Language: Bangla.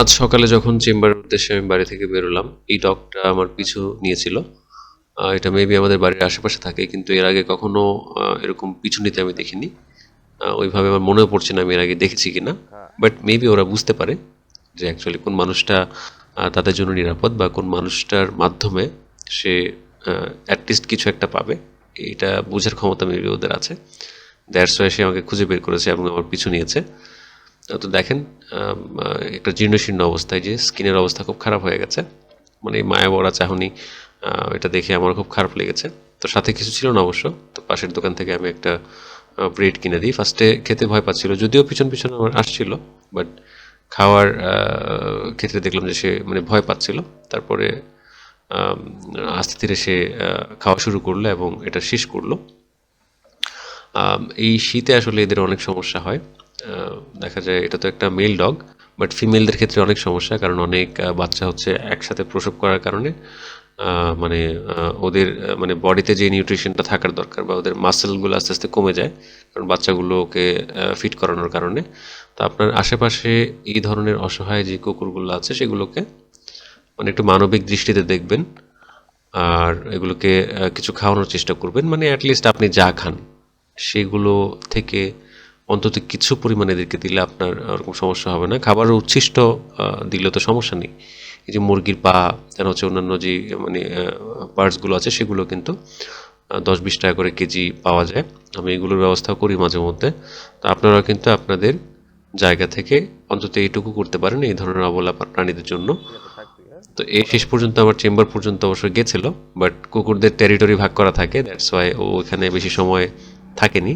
আজ সকালে যখন চেম্বারের উদ্দেশ্যে আমি বাড়ি থেকে বেরোলাম এই ডগটা আমার পিছু নিয়েছিল। এটা মেবি আমাদের বাড়ির আশেপাশে থাকে কিন্তু এর আগে কখনো এরকম পিছু নিতে আমি দেখিনি। ওইভাবে আমার মনেও পড়ছে না আমি এর আগে দেখেছি কিনা। বাট মেবি ওরা বুঝতে পারে যে অ্যাকচুয়ালি কোন মানুষটা তাদের জন্য নিরাপদ বা কোন মানুষটার মাধ্যমে সে অ্যাটলিস্ট কিছু একটা পাবে। এটা বোঝার ক্ষমতা মেবি ওদের আছে। দ্যাটস ওয়াই সে আমাকে খুঁজে বের করেছে এবং আমার পিছু নিয়েছে। তো দেখেন একটা জীর্ণশীর্ণ অবস্থায় যে স্কিনের অবস্থা খুব খারাপ হয়ে গেছে। মানে মায়া বড়া চাহনি এটা দেখে আমার খুব খারাপ লেগেছে। তো সাথে কিছু ছিল না অবশ্য, তো পাশের দোকান থেকে আমি একটা ব্রেড কিনে দিই। ফার্স্টে খেতে ভয় পাচ্ছিল, যদিও পিছন পিছন আমার আসছিল বাট খাওয়ার ক্ষেত্রে দেখলাম যে সে মানে ভয় পাচ্ছিল। তারপরে আস্তে ধীরে সে খাওয়া শুরু করল এবং এটা শেষ করল। এই শীতে আসলে এদের অনেক সমস্যা হয়। দেখা যায় এটা তো একটা মেল ডগ বাট ফিমেলদের ক্ষেত্রে অনেক সমস্যা, কারণ অনেক বাচ্চা হচ্ছে একসাথে প্রসব করার কারণে মানে ওদের মানে বডিতে যে নিউট্রিশনটা থাকার দরকার বা ওদের মাসেলগুলো আস্তে আস্তে কমে যায়, কারণ বাচ্চাগুলোকে ফিট করানোর কারণে, তো আপনার আশেপাশে এই ধরনের অসহায় যে কুকুরগুলো আছে, সেগুলোকে মানে একটু মানবিক দৃষ্টিতে দেখবেন, আর এগুলোকে কিছু খাওয়ানোর চেষ্টা করবেন মানে অ্যাটলিস্ট আপনি যা খান, সেগুলো থেকে অন্তত কিছু পরিমাণে এদেরকে দিলে আপনার ওরকম সমস্যা হবে না। খাবারের উচ্ছিষ্ট দিলে তো সমস্যা নেই। এই যে মুরগির পা, যেন হচ্ছে অন্যান্য যে মানে পার্টসগুলো আছে, সেগুলো কিন্তু দশ বিশ টাকা করে কেজি পাওয়া যায়। আমি এগুলোর ব্যবস্থা করি মাঝে মধ্যে। তো আপনারা কিন্তু আপনাদের জায়গা থেকে অন্তত এইটুকু করতে পারেন এই ধরনের অবলা প্রাণীদের জন্য। তো এই শেষ পর্যন্ত আমার চেম্বার পর্যন্ত অবশ্য গেছিল বাট কুকুরদের টেরিটরি ভাগ করা থাকে দ্যাটস ওয়াই ও ওখানে বেশি সময় থাকেনি।